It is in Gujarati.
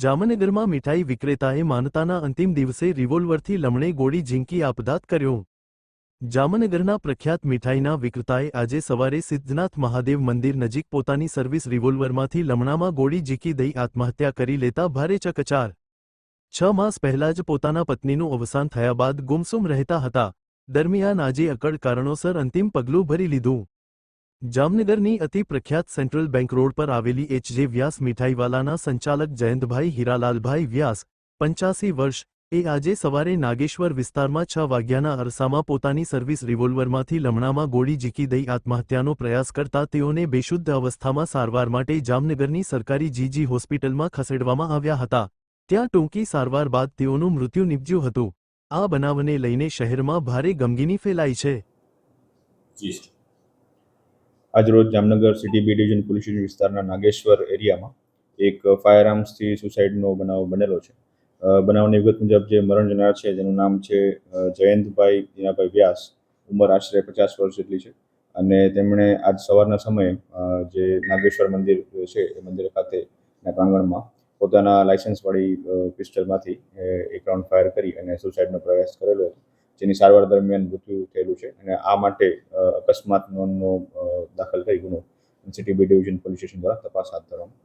જામનગરમાં મીઠાઈ વિક્રેતાએ માનતાના અંતિમ દિવસે રિવોલ્વરથી લમણે ગોળી ઝીંકી આપઘાત કર્યો. જામનગરના પ્રખ્યાત મીઠાઈના વિક્રેતાએ આજે સવારે સિદ્ધનાથ મહાદેવ મંદિર નજીક પોતાની સર્વિસ રિવોલ્વરમાંથી લમણામાં ગોળી ઝીંકી દઈ આત્મહત્યા કરી લેતા ભારે ચકચાર. છ માસ પહેલા જ પોતાના પત્નીનું અવસાન થયા બાદ ગુમસુમ રહેતા હતા. દરમિયાન આજે અકળ કારણોસર અંતિમ પગલું ભરી લીધું. જામનગરની અતિ પ્રખ્યાત સેન્ટ્રલ બેંક રોડ પર આવેલી એચજે વ્યાસ મીઠાઈવાલાના સંચાલક જયંતભાઈ હિરાલાલભાઈ વ્યાસ, પંચ્યાસી વર્ષ, એ આજે સવારે નાગેશ્વર વિસ્તારમાં છ વાગ્યાના અરસામાં પોતાની સર્વિસ રિવોલ્વરમાંથી લમણામાં ગોળી ઝીકી દઈ આત્મહત્યાનો પ્રયાસ કરતા તેઓને બેશુદ્ધ અવસ્થામાં સારવાર માટે જામનગરની સરકારી જીજી હોસ્પિટલમાં ખસેડવામાં આવ્યા હતા. ત્યાં ટૂંકી સારવાર બાદ તેઓનું મૃત્યુ નિપજ્યું હતું. આ બનાવને લઈને શહેરમાં ભારે ગમગીની ફેલાઈ છે. આજરોજ Jamnagar city B division police વિસ્તારના નાગેશ્વર એરિયામાં એક ફાયર આર્મ્સથી સુસાઇડનો બનાવ બનેલો છે. બનાવની વિગત મુજબ જે મરણ જનાર છે, જેનું નામ છે જયંતભાઈ દિનાભાઈ વ્યાસ, ઉંમર આશરે પચાસ વર્ષ જેટલી છે. અને તેમણે આજ સવારના સમયે જે નાગેશ્વર મંદિર છે, એ મંદિર ખાતેના પ્રાંગણમાં પોતાના લાયસન્સવાળી પિસ્ટલમાંથી એક રાઉન્ડ ફાયર કરી અને સુસાઇડનો પ્રયાસ કરેલો હતો. જેની સારવાર દરમિયાન મૃત્યુ થયેલું છે અને આ માટે અકસ્માત નોંધનો દાખલ થઈ ગુનો city B division police station દ્વારા તપાસ હાથ ધરવામાં